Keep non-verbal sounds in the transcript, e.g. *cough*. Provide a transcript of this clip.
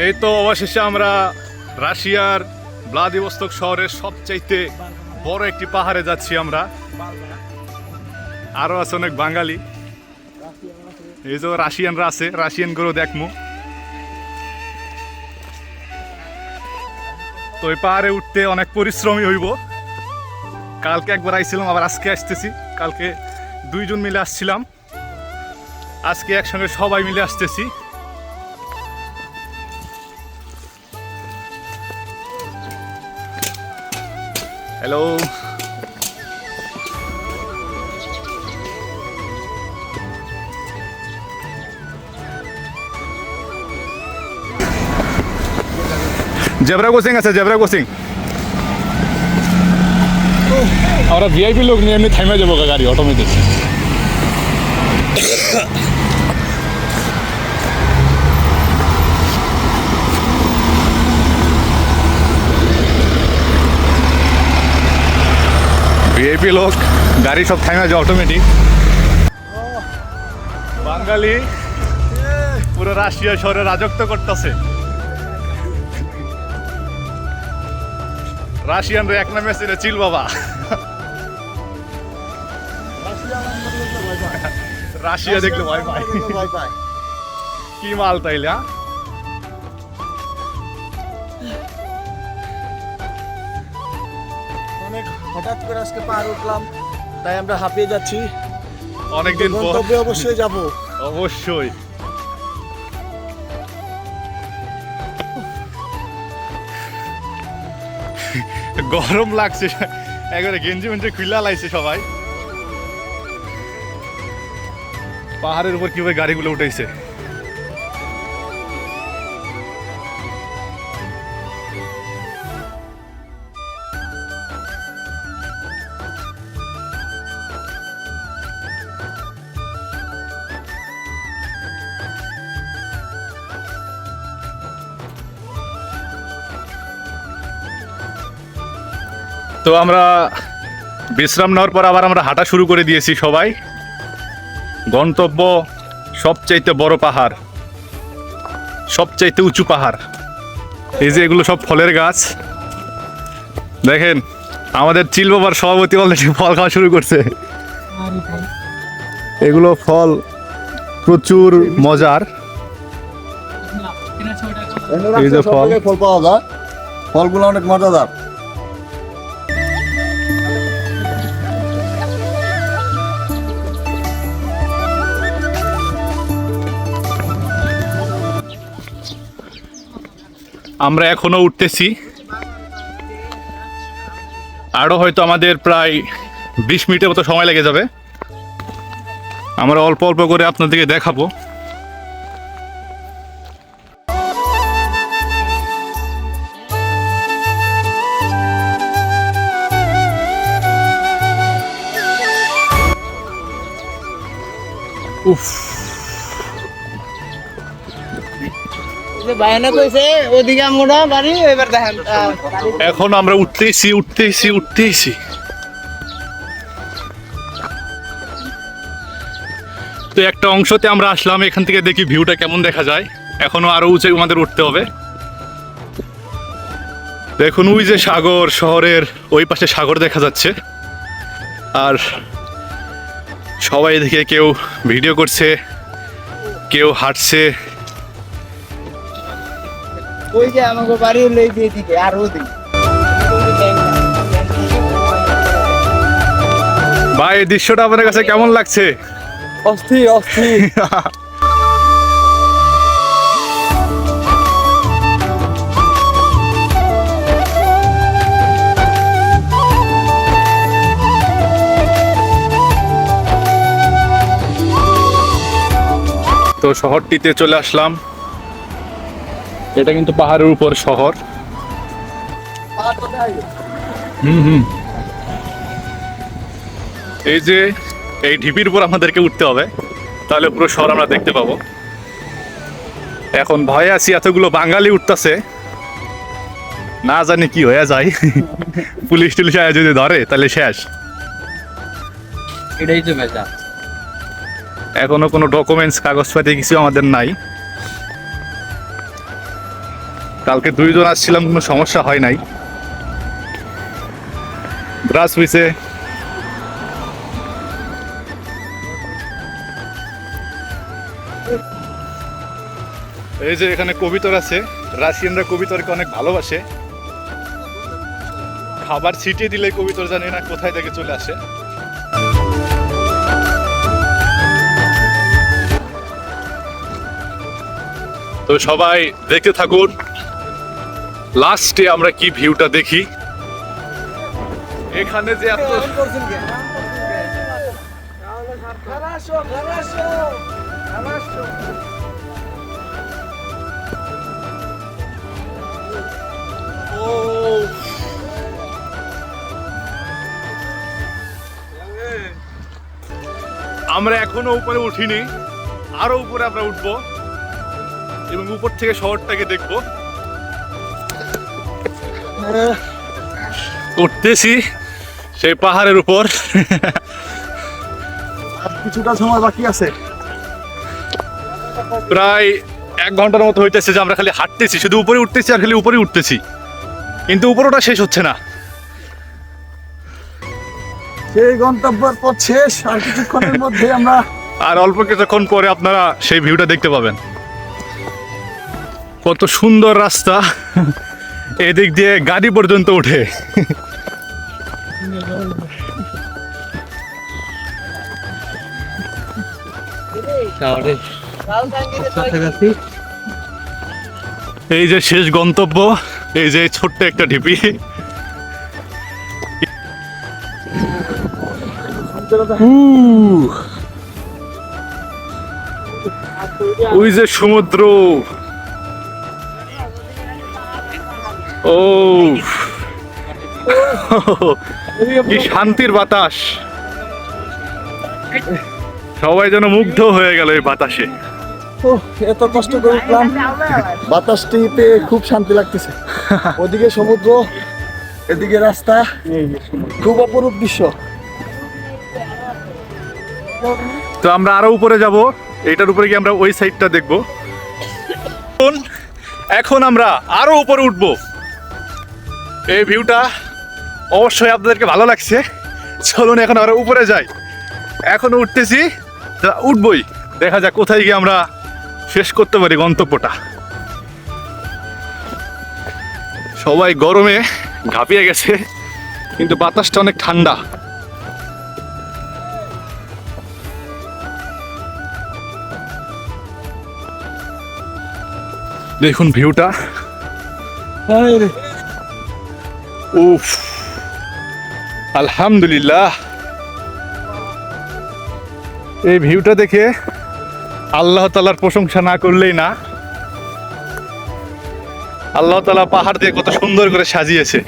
এই তো অবশেষে আমরা রাশিয়ার ব্লাদিবস্তক শহরের সবচাইতে বড় একটি পাহাড়ে যাচ্ছি আমরা। আরও আছে অনেক বাঙালি। এই যে রাশিয়ানরা আছে রাশিয়ান গরু দেখমু। তো এই পাহাড়ে উঠতে অনেক পরিশ্রমী হইব। কালকে একবার আইছিলাম, আবার আজকে আসতেছি। কালকে দুইজন মিলে আসছিলাম। আজকে একসঙ্গে সবাই মিলে আসতেছি। হ্যালো জেবরা কোচিং আছে জেবরা কোচিং আমরা ভিআইপি লোক নিয়ে এমনি থাইমে যাব গা গাড়ি অটোমেটিক ভিআইপি লোক গাড়ি সব থাইমে যায় অটোমেটিক বাঙালি পুরো রাশিয়া শহরে রাজত্ব করতেছে। রাশিয়ান রে এক নামে ছিল চিল বাবা। রাশিয়া দেখলে ভয় পাই কি মাল তাইলে হ্যাঁ? হঠাৎ করে আজকে পার উঠলাম তাই আমরা হাঁপিয়ে যাচ্ছি। অনেকদিন পর। গন্তব্যে অবশ্যই যাব। অবশ্যই। গরম লাগছে একবারে গেঞ্জি মেঞ্জি খুলা লাগছে সবাই। পাহাড়ের উপর কীভাবে গাড়িগুলো উঠেছে তো আমরা বিশ্রাম নেওয়ার পর আবার আমরা হাঁটা শুরু করে দিয়েছি সবাই। গন্তব্য সবচাইতে বড় পাহাড় সবচাইতে উঁচু পাহাড়। এই যে এগুলো সব ফলের গাছ। দেখেন আমাদের চিল বাবার সভাপতি অলরেডি ফল খাওয়া শুরু করছে। এগুলো ফল প্রচুর মজার। এই যে ফল। ফল পাওয়া যায়। ফলগুলো অনেক মজাদার। আমরা এখনও উঠতেছি। আরও হয়তো আমাদের প্রায় বিশ মিনিটের মতো সময় লেগে যাবে। আমরা অল্প অল্প করে আপনাদেরকে দেখাবো। উফ এখন আমরা উঠতেইছি উঠতেইছি উঠতেইছি তো একটা অংশতে আমরা আসলাম, এখান থেকে দেখি ভিউটা কেমন দেখা যায়। এখনও আরও উঁচে আমাদের উঠতে হবে। দেখুন, ওই যে সাগর, শহরের ওই পাশে সাগর দেখা যাচ্ছে। আর সবাই দেখে কেউ ভিডিও করছে, কেউ হাঁটছে ওই যে আমাকে বাড়ি হলো এই যে এদিকে আর ওদিকে ভাই এই দৃশ্যটা আপনার কাছে কেমন লাগছে? অস্থির অস্থির। তো শহরটিতে চলে আসলাম। এটা কিন্তু পাহাড়ের উপর শহর। হুম হুম। এই যে এই ঢিপির উপর আমাদেরকে উঠতে হবে তাহলে পুরো শহর আমরা দেখতে পাবো। এখন ভয়ে আছি এতগুলো বাঙালি উঠতেছে। না জানি কি হয়ে যায়। *laughs* পুলিশ টুলিশ আয়া যদি ধরে তাহলে শেষ। এটাই তো এখনও কোনো ডকুমেন্টস কাগজপাতি কিছু আমাদের নাই। কালকে দুইজন আসছিলাম, কোনো সমস্যা হয় নাই। ব্রাশ হয়েছে এই যে এখানে কবিতর আছে, রাশিয়ানরা কবিতরকে অনেক ভালোবাসে। খাবার ছিটিয়ে দিলে কবিতর জানি না কোথায় থেকে চলে আসে। তো সবাই দেখতে থাকুন। লাস্টে আমরা কি ভিউটা দেখি? এখানে যে এত আমরা এখনও উপরে উঠিনি। আরও উপরে আমরা উঠবো এবং উপর থেকে শহরটাকে দেখব। উঠতেছি সেই পাহাড়ের উপর। কিছুটা সময় বাকি আছে। প্রায় এক ঘণ্টার মতো হইতেছে যে আমরা খালি হাঁটতেছি শুধু উপরে উঠতেছি আর খালি উপরে উঠতেছি। কিন্তু উপরটা শেষ হচ্ছে না। সেই গন্তব্যের পর শেষ আর কিছুক্ষণের মধ্যে আমরা আর অল্প কিছুক্ষণ পরে আপনারা সেই ভিউটা দেখতে পাবেন। কত সুন্দর রাস্তা। এদিক দিয়ে গাড়ি পর্যন্ত ওঠে। এই যে শেষ গন্তব্য এই যে ছোট্ট একটা ঢিপি। ওই যে সমুদ্র। ও কি শান্তির বাতাস। সবাই যেন মুগ্ধ হয়ে গেল এই বাতাসে। এত কষ্ট করে উঠলাম। বাতাসটি পেয়ে খুব শান্তি লাগতেছে। ওদিকে সমুদ্র এদিকে রাস্তা। খুব অপরূপ দৃশ্য। তো আমরা আরও উপরে যাব। এটার উপরে গিয়ে আমরা ওই সাইডটা দেখব। এখন আমরা আরও উপরে উঠব। এই ভিউটা অবশ্যই আপনাদেরকে ভালো লাগছে। চলুন এখন আরও উপরে যাই। এখন উঠতেছি উঠবই। দেখা যাক কোথায় গিয়ে আমরা শেষ করতে পারি গন্তব্যটা। সবাই গরমে ঘাপিয়ে গেছে, কিন্তু বাতাসটা অনেক ঠান্ডা। দেখুন ভিউটা। উফ। আলহামদুলিল্লাহ। এই ভিউটা দেখে আল্লাহ তালার প্রশংসা না করলেই না। আল্লাহ তালা পাহাড় দিয়ে কত সুন্দর করে সাজিয়েছে।